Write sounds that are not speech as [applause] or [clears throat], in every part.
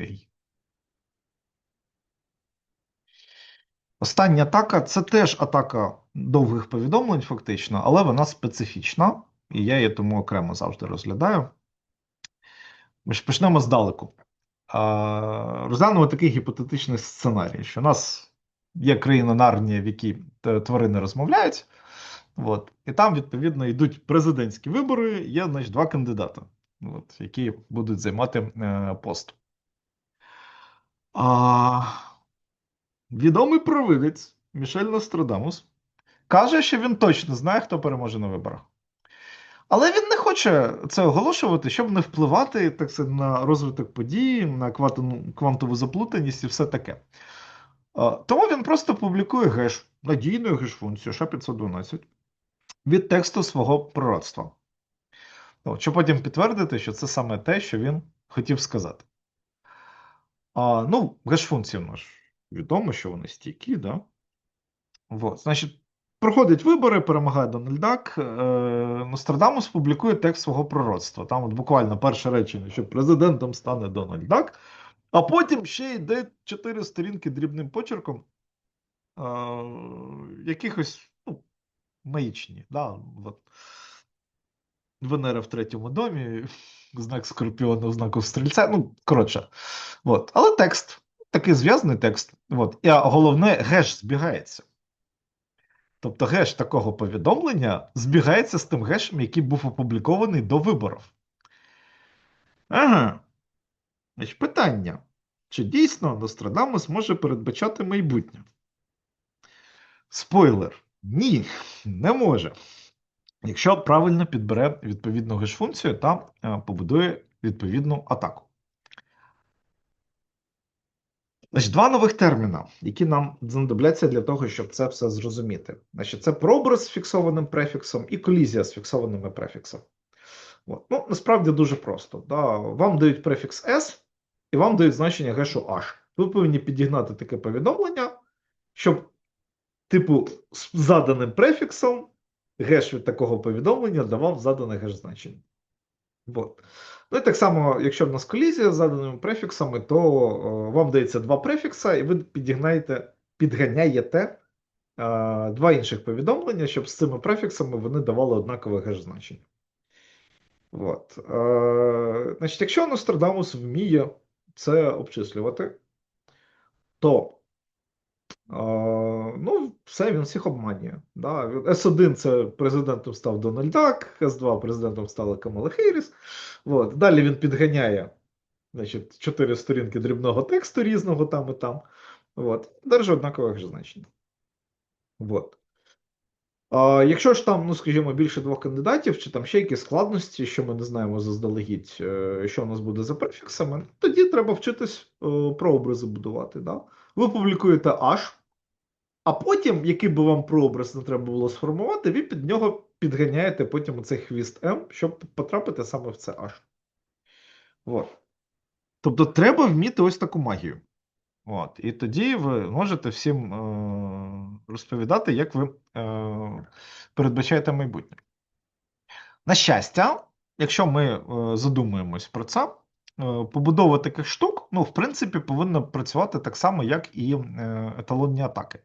Ей. Остання атака це теж атака довгих повідомлень, фактично, але вона специфічна, і я її тому окремо завжди розглядаю. Ми ж почнемо здалеку. Розглянемо такий гіпотетичний сценарій, що у нас є країна Нарнія, в якій тварини розмовляють. От, і там, відповідно, йдуть президентські вибори, є значить, два кандидати, от, які будуть займати е, пост. А, відомий провидець Мішель Нострадамус каже, що він точно знає, хто переможе на виборах. Але він не хоче це оголошувати, щоб не впливати так сказати, на розвиток подій, на квантову, квантову заплутаність і все таке. Тому він просто публікує геш, надійну геш-функцію SHA-512 від тексту свого пророцтва. От, Щоб потім підтвердити, що це саме те, що він хотів сказати. А, Ну, геш-функції нас відомо, що вони стійкі, да? Вот. Значить, проходять вибори, перемагає Дональд Дак. Е, Нострадамус публікує текст свого пророцтва. Там от буквально перше речення, що президентом стане Дональд Дак, а потім ще йде чотири сторінки дрібним почерком е, якихось ну, маячні. Да? От. Венера в третьому домі, знак Скорпіона, знаку Стрільця. Ну, коротше. От. Але текст, такий зв'язаний текст. От. І головне, геш збігається. Тобто геш такого повідомлення збігається з тим гешем, який був опублікований до виборів. Ага. Значить, питання. Чи дійсно Нострадамус може передбачати майбутнє? Спойлер. Ні, не може. Якщо правильно підбере відповідну геш-функцію та е, побудує відповідну атаку. Значить, два нових терміна, які нам знадобляться для того, щоб це все зрозуміти. Значить, це прообраз з фіксованим префіксом і колізія з фіксованими префіксами. От. Ну, насправді дуже просто. Да. Вам дають префікс S, і вам дають значення гешу H. Ви повинні підігнати таке повідомлення, щоб, типу, з заданим префіксом геш від такого повідомлення давав задане геш значення. От. Ну і так само, якщо в нас колізія з заданими префіксами, то о, вам дається два префікса, і ви підігнаєте, підганяєте е, два інших повідомлення, щоб з цими префіксами вони давали однакове геш значення. От. Е, значить, якщо Нострадамус вміє це обчислювати, то е, ну, все, він всіх обманює. Да? С1 це президентом став Дональд Дак, С2 президентом стала Камала Хейріс. От. Далі він підганяє значить, чотири сторінки дрібного тексту різного там і там. От. Держить однакове ж значення. От. А, якщо ж там, ну скажімо, більше двох кандидатів, чи там ще якісь складності, що ми не знаємо заздалегідь, е, що у нас буде за префіксами, тоді треба вчитись е, прообрази будувати. Да? Ви публікуєте H, а потім, який би вам прообраз не треба було сформувати, ви під нього підганяєте потім цей хвіст M, щоб потрапити саме в це H. От. Тобто треба вміти ось таку магію. От. І тоді ви можете всім е, розповідати, як ви е, передбачаєте майбутнє. На щастя, якщо ми е, задумуємось про це, побудова таких штук, ну, в принципі, повинна працювати так само, як і е, еталонні атаки.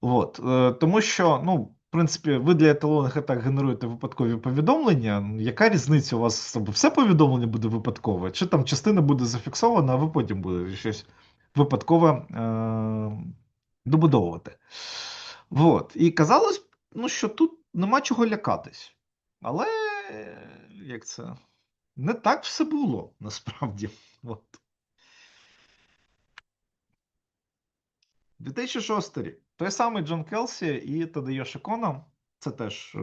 От. Е, тому що, ну, в принципі, ви для еталонних атак генеруєте випадкові повідомлення. Яка різниця у вас все повідомлення буде випадкове? Чи там частина буде зафіксована, а ви потім будете щось випадково е, добудовувати? От. І казалось, ну, що тут нема чого лякатись. Але як це? Не так все було насправді. От. 2006 рік. Той самий Джон Келсі і Тадайоші Кона, це теж е,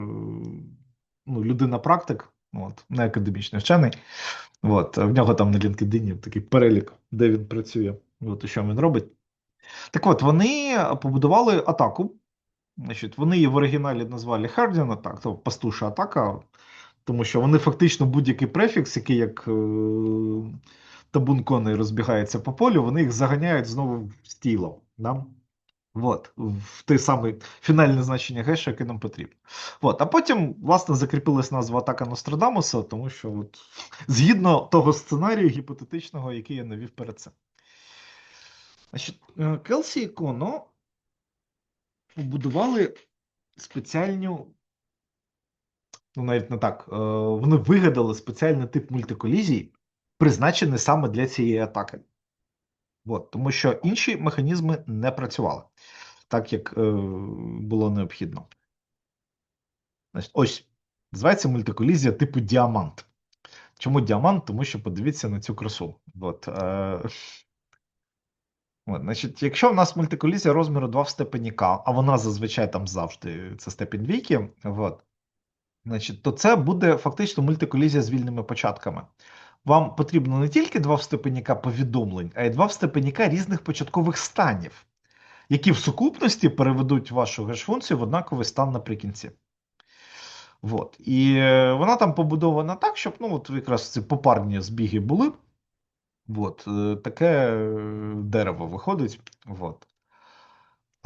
ну, людина-практик, от, не академічний вчений. От, в нього там на LinkedIn такий перелік, де він працює, от, і що він робить. Так от, вони побудували атаку. Значить, Вони її в оригіналі назвали Hardin атак, тобто пастуша атака, тому що вони фактично будь-який префікс, який як е, табун коней розбігається по полю, вони їх заганяють знову в тіло. Да? От, в той самий фінальне значення геша, яке нам потрібно. От, а потім, власне, закріпилась назва атака Нострадамуса, тому що от, згідно того сценарію гіпотетичного, який я навів перед цим. Значить, е, Келсі і Коно побудували спеціальну. Ну, навіть не так. е, Вони вигадали спеціальний тип мультиколізій, призначений саме для цієї атаки. От, тому що інші механізми не працювали так, як е, було необхідно. Ось називається мультиколізія типу діамант. Чому діамант? Тому що подивіться на цю красу. От, е, от, значить, якщо в нас мультиколізія розміру 2 в степені К, а вона зазвичай там завжди це степень двійки, от, значить, то це буде фактично мультиколізія з вільними початками. Вам потрібно не тільки 2 в степені повідомлень, а й 2 в різних початкових станів, які в сукупності переведуть вашу геш-функцію в однаковий стан наприкінці. От. І е, вона там побудована так, щоб ну, от якраз ці попарні збіги були. От, е, таке е, дерево виходить. От.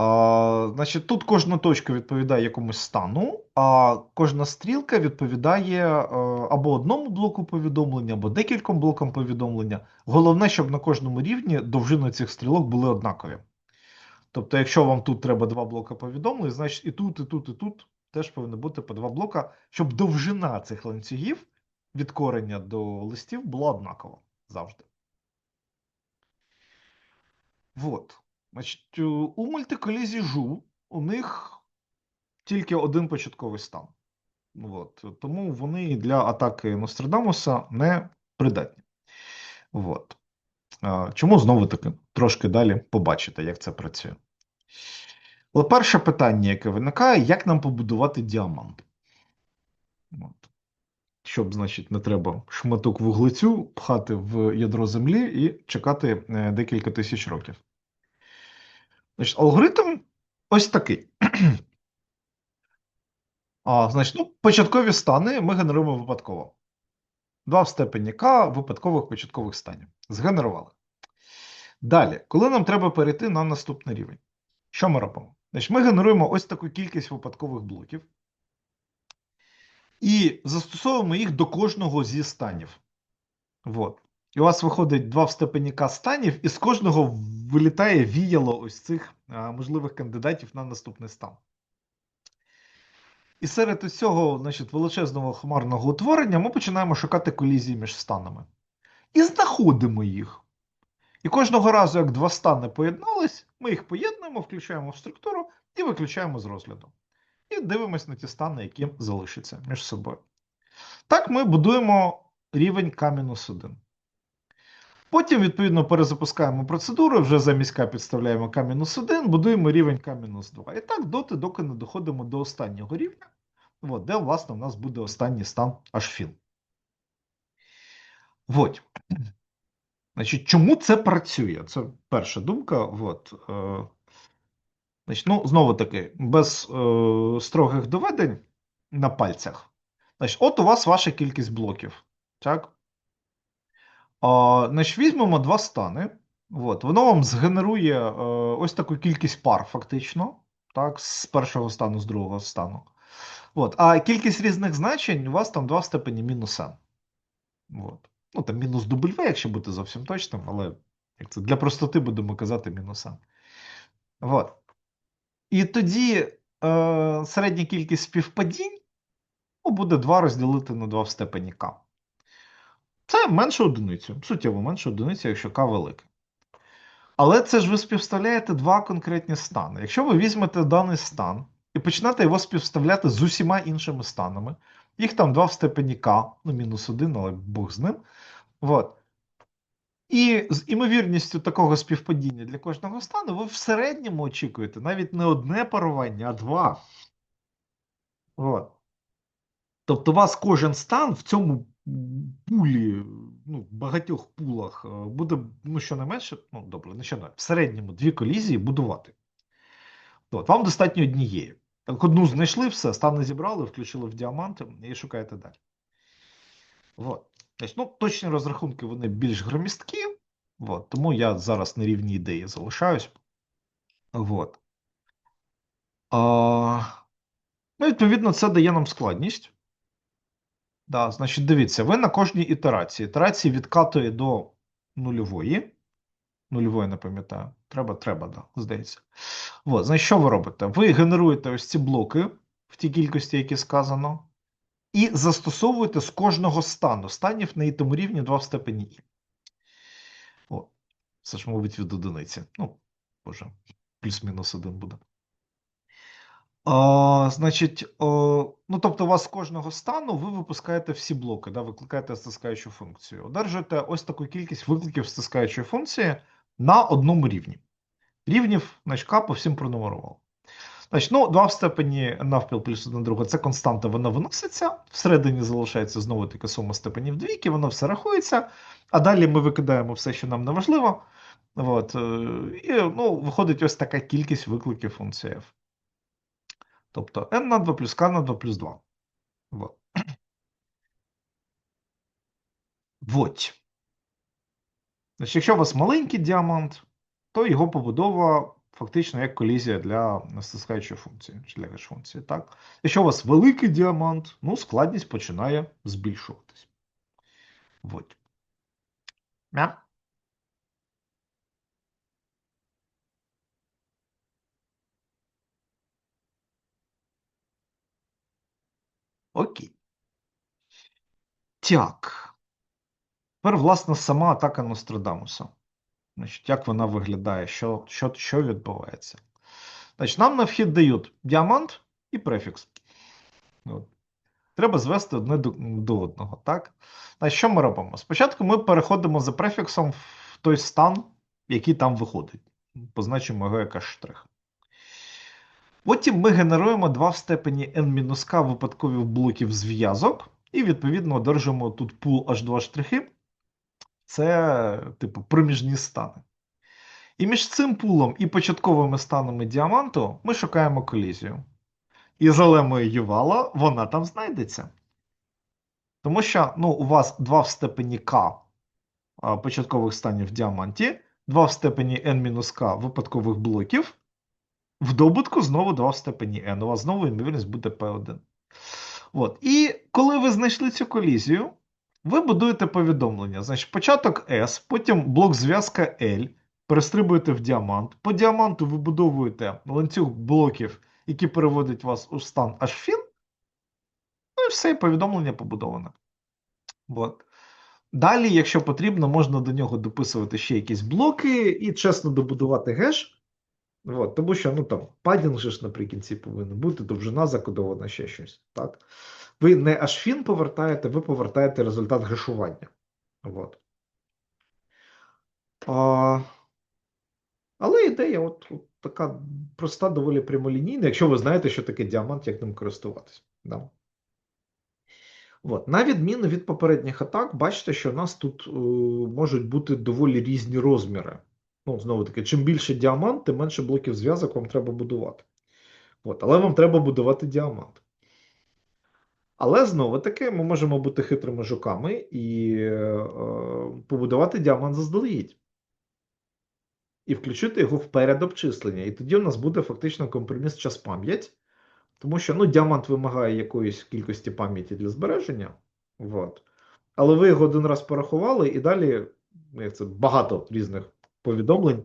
А, значить, тут кожна точка відповідає якомусь стану, а кожна стрілка відповідає е, або одному блоку повідомлення, або декільком блокам повідомлення. Головне, щоб на кожному рівні довжини цих стрілок були однакові. Тобто, якщо вам тут треба два блока повідомлень, значить і тут, і тут, і тут теж повинно бути по два блока, щоб довжина цих ланцюгів від корення до листів була однакова завжди. Вот. Значить, у мультиколізі жу у них тільки один початковий стан. От. Тому вони для атаки Нострадамуса не придатні. От. Чому знову таки трошки далі побачите, як це працює. Але перше питання, яке виникає, як нам побудувати діамант? От. Щоб, значить, не треба шматок вуглецю пхати в ядро землі і чекати е, декілька тисяч років. Значить, алгоритм ось такий. [clears throat] А, значить, ну, початкові стани ми генеруємо випадково. Два в степені К випадкових початкових станів. Згенерували. Далі, коли нам треба перейти на наступний рівень, що ми робимо? Значить, Ми генеруємо ось таку кількість випадкових блоків і застосовуємо їх до кожного зі станів. Вот. І у вас виходить два в степені К станів, і з кожного вилітає віяло ось цих а, можливих кандидатів на наступний стан. І серед цього значить, величезного хмарного утворення ми починаємо шукати колізії між станами. І знаходимо їх. І кожного разу, як два стани поєднались, ми їх поєднуємо, включаємо в структуру і виключаємо з розгляду. І дивимося на ті стани, які залишаться між собою. Так ми будуємо рівень К-1. Потім, відповідно, перезапускаємо процедуру, вже замість К підставляємо К-1, будуємо рівень К-2. І так доти, доки не доходимо до останнього рівня, от, де, власне, у нас буде останній стан H-філ. От. Значить, чому це працює? Це перша думка. От. Е, значить, ну, Знову таки, без е, строгих доведень на пальцях. Значить, От у вас ваша кількість блоків. Так? Значить, Візьмемо два стани. От, Воно вам згенерує е, ось таку кількість пар, фактично, так, з першого стану, з другого стану. От, А кількість різних значень у вас там 2 в степені мінус n. От. Ну, там мінус W, якщо бути зовсім точним, але як це, для простоти будемо казати мінус n. От. І тоді е, середня кількість співпадінь ну, буде 2 розділити на 2 в степені k. Це менше одиницю, суттєво менше одиницю, якщо К велике. Але це ж ви співставляєте два конкретні стани. Якщо ви візьмете даний стан і почнете його співставляти з усіма іншими станами, їх там 2 в степені К, ну мінус 1, але Бог з ним. От. І з імовірністю такого співпадіння для кожного стану ви в середньому очікуєте навіть не одне парування, а два. От. Тобто у вас кожен стан в цьому пулі, ну, багатьох пулах е, буде, ну, щонайменше, ну, добре, не щонайменше, в середньому дві колізії будувати. От, Вам достатньо однієї. Так одну знайшли, все, стани зібрали, включили в діаманти і шукаєте далі. От. Ну, Точні розрахунки вони більш громісткі, от, тому я зараз на рівні ідеї залишаюсь. От. А, ну, відповідно, це дає нам складність. Да, Значить, дивіться, ви на кожній ітерації. Ітерації відкатує до нульової. Нульової не пам'ятаю. Треба, треба, да, здається. От, значить, що ви робите? Ви генеруєте ось ці блоки в тій кількості, які сказано, і застосовуєте з кожного стану. Станів на тому рівні 2 в степені І. О, це ж, мабуть, від одиниці. Ну, боже, плюс-мінус один буде. А, Значить, о, ну тобто, у вас з кожного стану ви випускаєте всі блоки, да, викликаєте стискаючу функцію. Одержуєте ось таку кількість викликів стискаючої функції на одному рівні. Рівнів значить, К по всім пронумерував. Значить, ну, 2 в степені навпіл плюс 1 друга це константа, вона виноситься. Всередині залишається знову таки сума степенів двійки, воно все рахується. А далі ми викидаємо все, що нам не важливо. От, е, і ну, виходить ось така кількість викликів функції f. Тобто n на 2 плюс k на 2 плюс 2. Вот. Значить, Якщо у вас маленький діамант, то його побудова фактично як колізія для стискаючої функції, чи для функції. Так? Якщо у вас великий діамант, ну, складність починає збільшуватись. Вот. Yeah. Окей. Так. Тепер, власне, сама атака Нострадамуса. Значить, Як вона виглядає, що що, що відбувається? Значить, Нам на вхід дають діамант і префікс. От. Треба звести одне до, до одного. так? Значить, Що ми робимо? Спочатку ми переходимо за префіксом в той стан, який там виходить. Позначимо його як штрих. Потім ми генеруємо 2 в степені n-k випадкових блоків зв'язок, і, відповідно, одержимо тут пул H2 штрихи. Це, типу, проміжні стани. І між цим пулом і початковими станами діаманту ми шукаємо колізію. І за лемою Ювала вона там знайдеться. Тому що ну, у вас 2 в степені К початкових станів в діаманті, 2 в степені n-k випадкових блоків. В добутку знову 2 в степені n. У вас знову ймовірність буде P1. От. І коли ви знайшли цю колізію, ви будуєте повідомлення. Значить, початок S, потім блок зв'язка L, перестрибуєте в діамант. По діаманту вибудовуєте ланцюг блоків, які переводять вас у стан Hfin. Ну і все, повідомлення побудоване. От. Далі, якщо потрібно, можна до нього дописувати ще якісь блоки і чесно добудувати геш. От, тому що ну там падінг же ж наприкінці повинен бути, довжина закодована ще щось. так. Ви не аж фін повертаєте, ви повертаєте результат гешування. От. А, Але ідея от, от така проста, доволі прямолінійна, якщо ви знаєте, що таке діамант, як ним користуватись. Да. От. На відміну від попередніх атак, бачите, що у нас тут е, можуть бути доволі різні розміри. Ну, знову таки, чим більше діамант, тим менше блоків зв'язок вам треба будувати. От. Але вам треба будувати діамант. Але знову таки ми можемо бути хитрими жуками і е, побудувати діамант заздалегідь. І включити його в передобчислення. І тоді у нас буде фактично компроміс час пам'ять. Тому що ну, діамант вимагає якоїсь кількості пам'яті для збереження. От. Але ви його один раз порахували, і далі ну, як це, багато різних повідомлень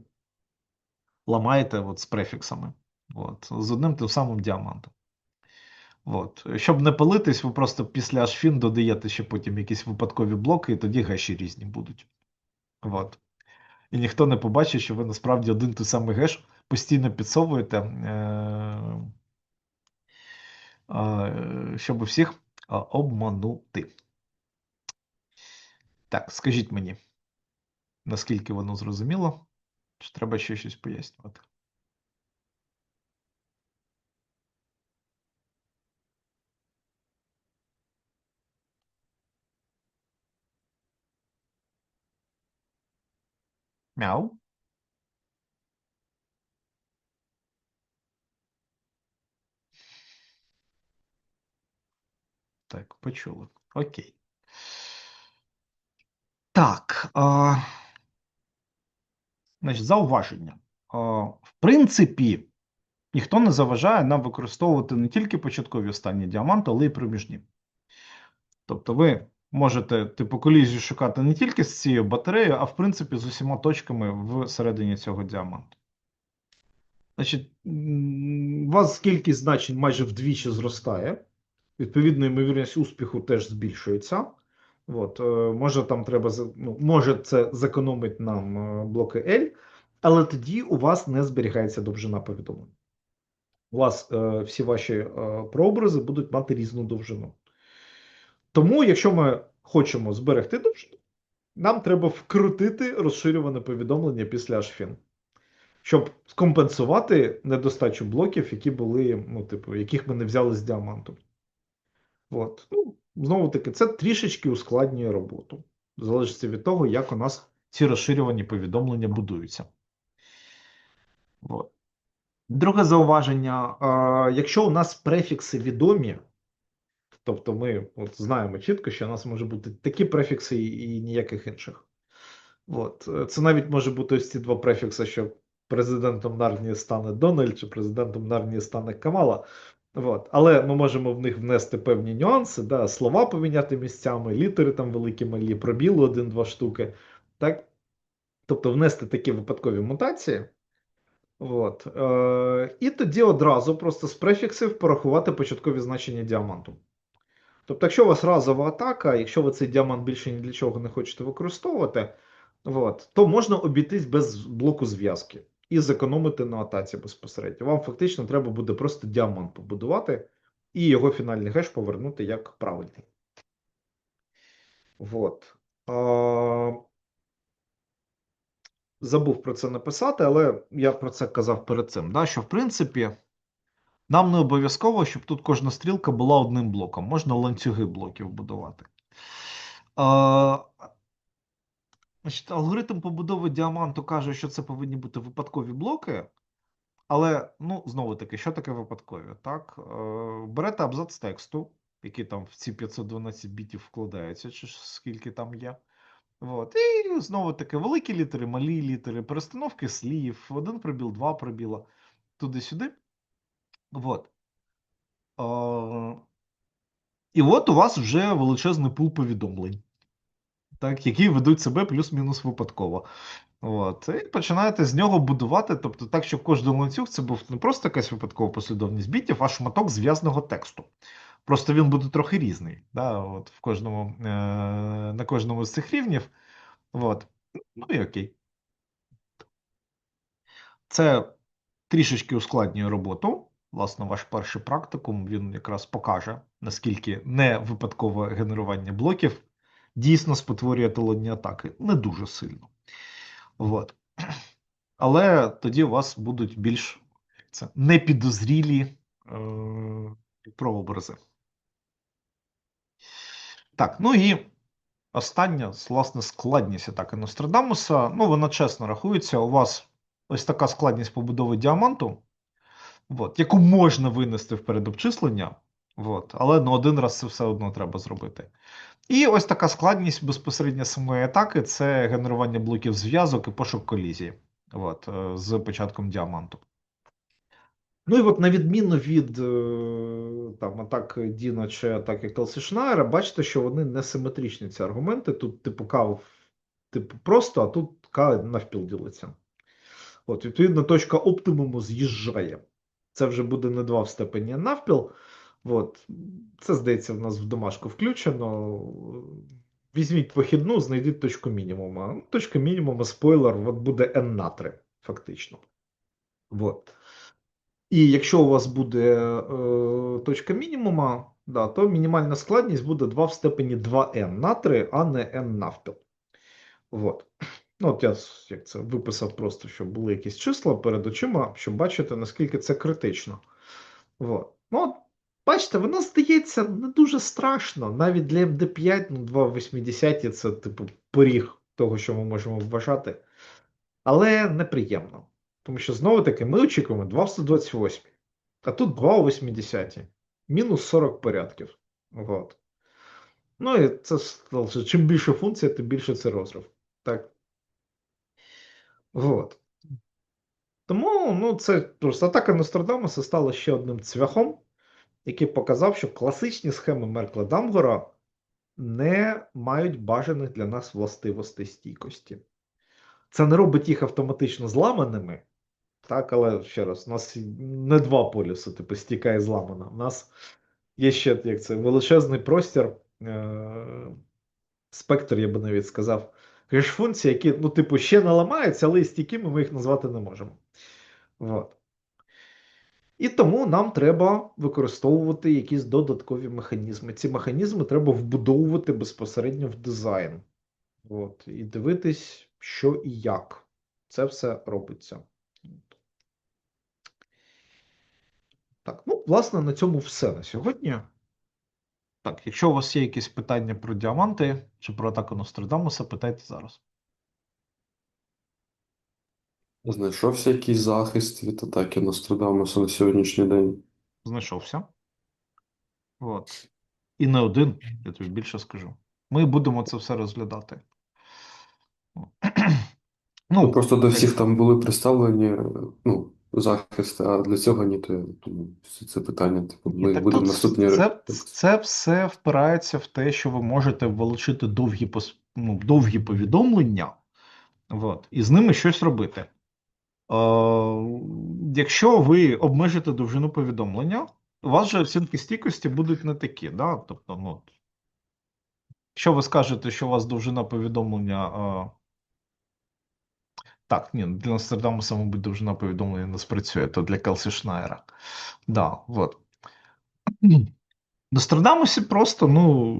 ламаєте от, з префіксами. От, З одним тим самим діамантом. От. Щоб не палитись, ви просто після Ашфін додаєте ще потім якісь випадкові блоки, і тоді геші різні будуть. От. І ніхто не побачить, що ви насправді один той самий геш постійно підсовуєте, е- е щоб всіх обманути. Так, скажіть мені, наскільки воно зрозуміло, чи треба ще щось пояснювати? Мяу. Так, почули. Окей. Так. А... Значить, зауваження. В принципі, ніхто не заважає нам використовувати не тільки початкові стані діаманту, але й проміжні. Тобто ви можете типу колізію шукати не тільки з цією батареєю, а в принципі з усіма точками всередині цього діаманту. Значить, у вас кількість значень майже вдвічі зростає. Відповідно, ймовірність успіху теж збільшується. От, е, може, там треба ну, може це зекономить нам е, блоки L, але тоді у вас не зберігається довжина повідомлень. У вас е, всі ваші прообрази будуть мати різну довжину. Тому, якщо ми хочемо зберегти довжину, нам треба вкрутити розширюване повідомлення після HFIN, щоб скомпенсувати недостачу блоків, які були, ну, типу, яких ми не взяли з діаманту. От. Ну, знову таки, це трішечки ускладнює роботу. В залежності від того, як у нас Ці розширювані повідомлення будуються. От. Друге зауваження. Якщо у нас префікси відомі, тобто ми от знаємо чітко, що у нас може бути такі префікси і ніяких інших. От. Це навіть може бути ось ці два префікси, що президентом Нарнії стане Дональд, чи президентом Нарнії стане Камала. От. Але ми можемо в них внести певні нюанси, да, слова поміняти місцями, літери там великі малі, пробіли один-два штуки. Так? Тобто внести такі випадкові мутації. От. Е, і тоді одразу просто з префіксів порахувати початкові значення діаманту. Тобто, якщо у вас разова атака, якщо ви цей діамант більше ні для чого не хочете використовувати, от, то можна обійтись без блоку зв'язки і зекономити на атаці безпосередньо. Вам фактично треба буде просто діамант побудувати і його фінальний геш повернути як правильний. От. А, Забув про це написати, але я про це казав перед цим. Да, що в принципі нам не обов'язково, щоб тут кожна стрілка була одним блоком. Можна ланцюги блоків будувати. А, значить, алгоритм побудови діаманту каже, що це повинні бути випадкові блоки. Але, ну, знову таки, що таке випадкові? Так? Е, берете абзац тексту, який там в ці 512 бітів вкладається, чи скільки там є. От. І знову таки, великі літери, малі літери, перестановки слів, один пробіл, два пробіла, туди-сюди. От. Е, і от у вас вже величезний пул повідомлень, так, які ведуть себе плюс-мінус випадково. От. І починаєте з нього будувати, тобто так, щоб кожен ланцюг це був не просто якась випадкова послідовність бітів, а шматок зв'язного тексту. Просто він буде трохи різний. Да? От в кожному, е- на кожному з цих рівнів. От. Ну і окей. Це трішечки ускладнює роботу. Власне, ваш перший практикум він якраз покаже, наскільки не випадкове генерування блоків дійсно спотворює еталонні атаки. Не дуже сильно. От. Але тоді у вас будуть більш це, непідозрілі е, прообрази. Так, ну і остання, власне, складність атаки Нострадамуса. Ну, вона чесно рахується. У вас ось така складність побудови діаманту, от, яку можна винести в передобчислення, от, але на один раз це все одно треба зробити. І ось така складність безпосередньо самої атаки це генерування блоків зв'язок і пошук колізії от, е, з початком діаманту. Ну і от на відміну від е, там, атак Діна чи атаки Келсі Шнайера, бачите, що вони не симетричні ці аргументи. Тут типу К типу, просто, а тут К навпіл ділиться. От, відповідно, точка оптимуму з'їжджає. Це вже буде не 2 в степені навпіл. От. Це, здається, в нас в домашку включено. Візьміть вихідну, знайдіть точку мінімуму. Точка мінімуму, спойлер, от буде n на 3, фактично. От. І якщо у вас буде е, точка мінімума, да, то мінімальна складність буде 2 в степені 2n на 3, а не n навпіл. От. Ну, от я як це виписав просто, щоб були якісь числа перед очима, щоб бачити, наскільки це критично. От. Ну, бачите, воно здається не дуже страшно. Навіть для MD5, ну, 2 в 80 це, типу, поріг того, що ми можемо вважати. Але неприємно. Тому що знову таки ми очікуємо 2 в 128, а тут 2 у 80, мінус 40 порядків. От. Ну і це чим більше функція, тим більше це розрив. Так. От. Тому ну, це просто атака Нострадамуса стала ще одним цвяхом, який показав, що класичні схеми Меркла Дамгора не мають бажаних для нас властивостей стійкості. Це не робить їх автоматично зламаними. Так, але ще раз, у нас не два полюси, типу стійка і зламана. У нас є ще як це, величезний простір, е- спектр, я би навіть сказав, хеш-функцій, які, ну, типу, ще не ламаються, але і стійкими ми їх назвати не можемо. От. І тому нам треба використовувати якісь додаткові механізми. Ці механізми треба вбудовувати безпосередньо в дизайн. От, і дивитись, що і як. Це все робиться. Так, ну, власне, на цьому все на сьогодні. Так, якщо у вас є якісь питання про діаманти чи про атаку Нострадамуса, питайте зараз. Знайшовся якийсь захист від атаки Нострадамуса на сьогоднішній день. Знайшовся. От. І не один, я тобі більше скажу. Ми будемо це все розглядати. [clears throat] Ну, Ну, просто до всіх там були представлені ну, захисти, а для цього ні, то я думаю, це- питання. Типу, ми так будемо тут наступні це, це все впирається в те, що ви можете вилучити довгі, ну, довгі повідомлення, от, і з ними щось робити. Е, якщо ви обмежите довжину повідомлення, у вас же оцінки стійкості будуть не такі. Да? Тобто, ну, якщо ви скажете, що у вас довжина повідомлення. Е, так, ні, для Нострадамуса, мабуть, довжина повідомлення не спрацює, то для Келсі Шнайера. Да, от. Нострадамусі просто, ну,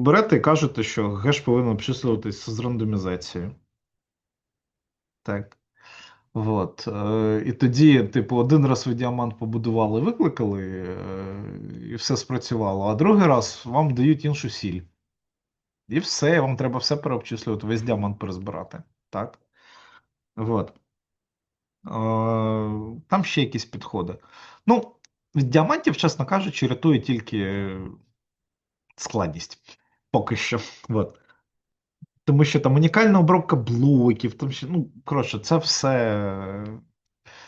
берете і кажете, що геш повинен обчислюватися з рандомізацією. Так. От. Е, і тоді, типу, один раз ви діамант побудували, викликали, е, і все спрацювало, а другий раз вам дають іншу сіль. І все, вам треба все переобчислювати, весь діамант перезбирати. Так? От. Е, там ще якісь підходи. Ну, від діамантів, чесно кажучи, рятує тільки складність. Поки що. От. Тому що там унікальна обробка блоків, там ще, ну, коротше, це все.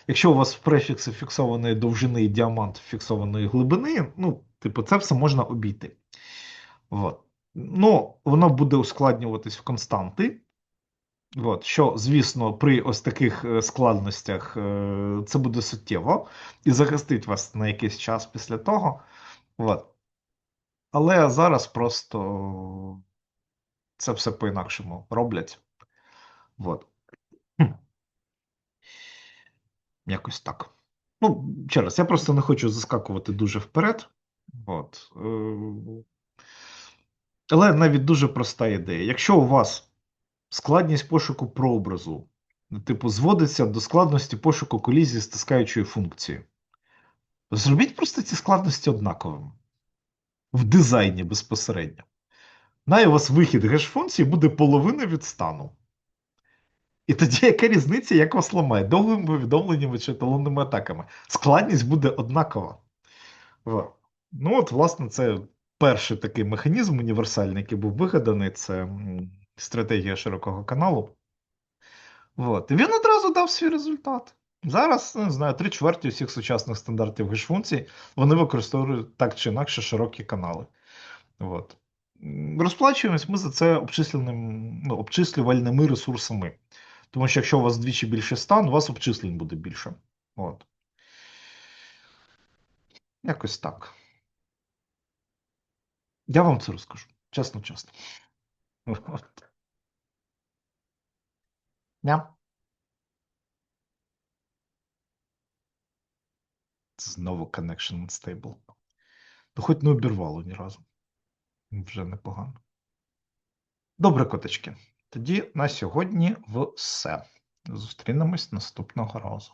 Якщо у вас в префікси фіксованої довжини і діамант фіксованої глибини, ну, типу, це все можна обійти. От. Ну, воно буде ускладнюватись в константи. От, що, звісно, при ось таких е, складностях е, це буде суттєво і захистить вас на якийсь час після того. От. Але зараз просто це все по-інакшому роблять. От. Якось так. Ну, ще раз, я просто не хочу заскакувати дуже вперед. От. Е, Але навіть дуже проста ідея. Якщо у вас складність пошуку прообразу, типу, зводиться до складності пошуку колізії стискаючої функції, зробіть просто ці складності однаковими. В дизайні безпосередньо. На у вас вихід геш-функції буде половина від стану. І тоді яка різниця, як вас ламає? Довгими повідомленнями чи еталонними атаками? Складність буде однакова. Ну, от, власне, це перший такий механізм універсальний, який був вигаданий, це стратегія широкого каналу. От. І він одразу дав свій результат. Зараз, не знаю, три чверті усіх сучасних стандартів геш-функцій вони використовують так чи інакше широкі канали. От. Розплачуємось ми за це обчисленим, ну, обчислювальними ресурсами. Тому що якщо у вас вдвічі більше стан, у вас обчислень буде більше. От. Якось так. Я вам це розкажу. Чесно, чесно. От. Знову connection unstable. Ну, хоч не обірвало ні разу. Вже непогано. Добре, коточки. Тоді на сьогодні все. Зустрінемось наступного разу.